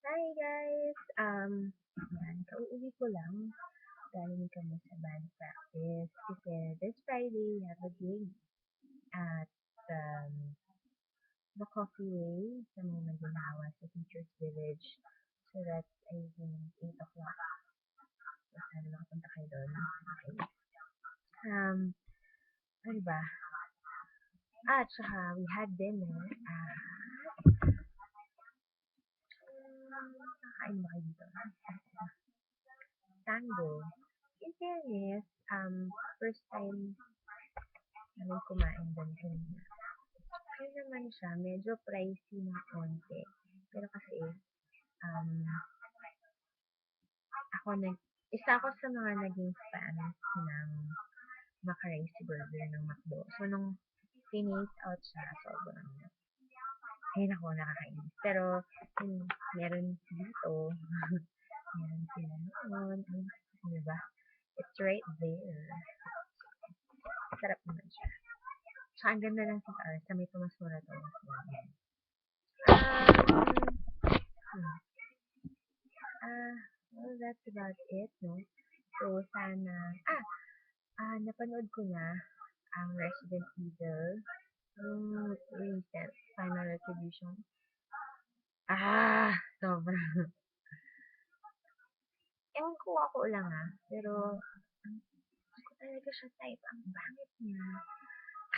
Hi guys! Um, yan, kauuwi ko lang. Galing kami sa band practice. Kasi this Friday, we have a gig at um, the Coffee Way sa may Maginawa sa Teachers Village. So that's, I think, 8 o'clock. So, sana makapunta kayo doon. Okay. Um, ano ba? Ah, tsaka we had dinner at Nakain kayo dito? Tango. In fairness, um, first time namin kumain doon kanina. Kaya naman siya, medyo pricey ng konti. Pero kasi, um, ako nag, isa ako sa mga naging fan ng Macaroni Burger ng McDo. So, nung tinate out siya, sobrang ay nako, nakakainis. Pero, yun, meron sila noon, ay, ano ba? It's right there. Sarap naman siya. Tsaka ang ganda ng CR sa may Tomas Morato. Um, hmm. Ah, well, that's about it, no? So, sana, ah, ah, napanood ko na ang Resident Evil yung recent Final Retribution. Ah, sobrang. Ewan ko ako lang ah, pero hindi ko talaga siya type. Ang bangit niya.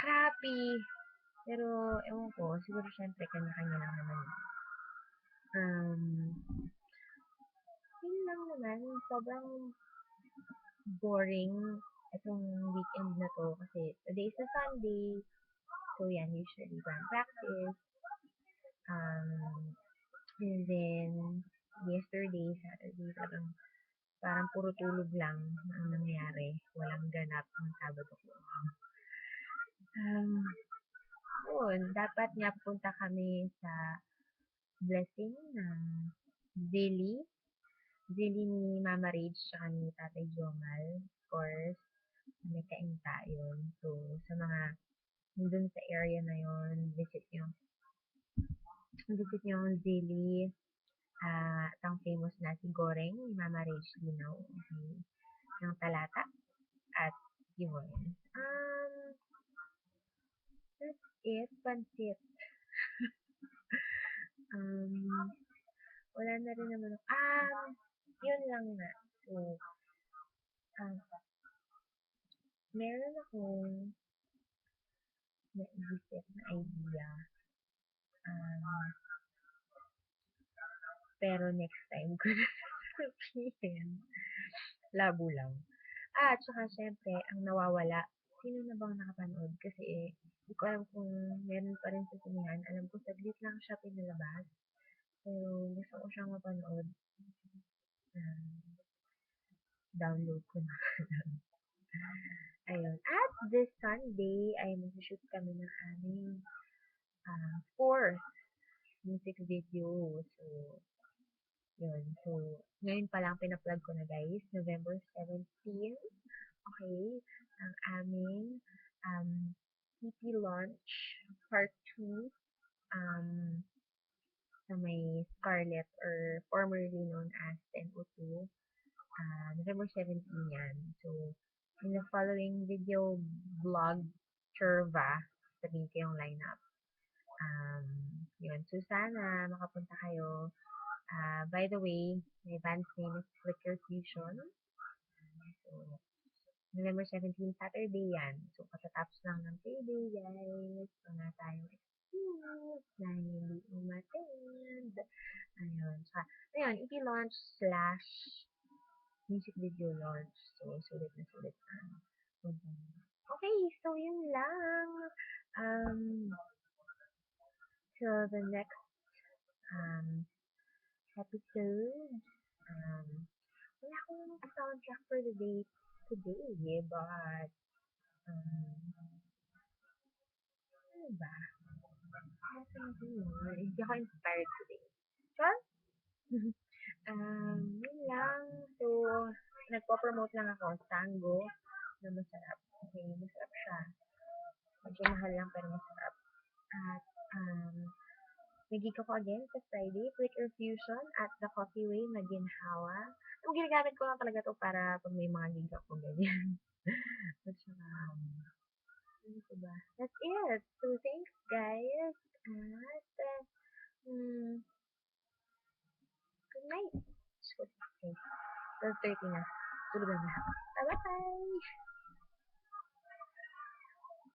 Crappy. Pero, ewan ko, siguro syempre kanya-kanya lang naman. Um, yun lang naman, sobrang boring itong weekend na to kasi today is a Sunday. So, yan, usually band practice. Um, and then, yesterday, Saturday, parang, parang puro tulog lang ang nangyari. Walang ganap ng Sabado ko. Um, yun, dapat nga punta kami sa blessing ng Zilly. Zilly ni Mama Rage tsaka ni Tatay Jomal. Of course, may kainta yun. So, sa mga dun sa area na yon visit nyo. Visit nyo ang Zilly. Uh, at ang famous na si Goreng ni Mama Rage Linaw. Okay. Ng Talata. At yun. Um, it. Pansit. um, wala na rin naman. Ah, yun lang na. So, um, meron akong naisip na idea. Um, pero next time ko na sasabihin. Labo lang. Ah, tsaka syempre, ang nawawala, sino na bang nakapanood? Kasi eh, hindi ko alam kung meron pa rin sa sinihan. Alam ko, saglit lang siya pinalabas. Pero gusto ko siyang mapanood. Um, download ko na Ayun. At this Sunday, ay mag-shoot kami ng aming uh, fourth music video. So, yun. So, ngayon pa lang pinaplug ko na guys. November 17. Okay. Ang aming um, EP launch part 2 um, sa may Scarlet or formerly known as 1002. Uh, November 17 yan. So, in the following video vlog, Curva, sabihin ko yung lineup. Um, yun. So, sana makapunta kayo. Uh, by the way, my band's name is Flicker Fusion. So, November 17, Saturday yan. So, katatapos lang ng payday, guys. Wala tayong excuse na hindi umattend. Ayun. Saka, ayun, EP launch slash music video launch. So, sulit na sulit na. Okay, so yun lang. Um, so the next um, episode, um, wala akong soundtrack for the day today, but um, ano ba? Hindi ako inspired today. So, um, yun lang. So, nagpo-promote lang ako tango na masarap. Okay, masarap siya. Medyo mahal lang pero masarap. At, um, may gig ako again sa Friday, Flickr Fusion at The Coffee Way, Maginhawa. Ang ginagamit ko lang talaga to para pag may mga gig ako, ganyan. Saka, um, ano ba? That's it. So, thanks guys. At, uh, hmm, good night. Okay. 12.30 na. Tulog na. Bye-bye!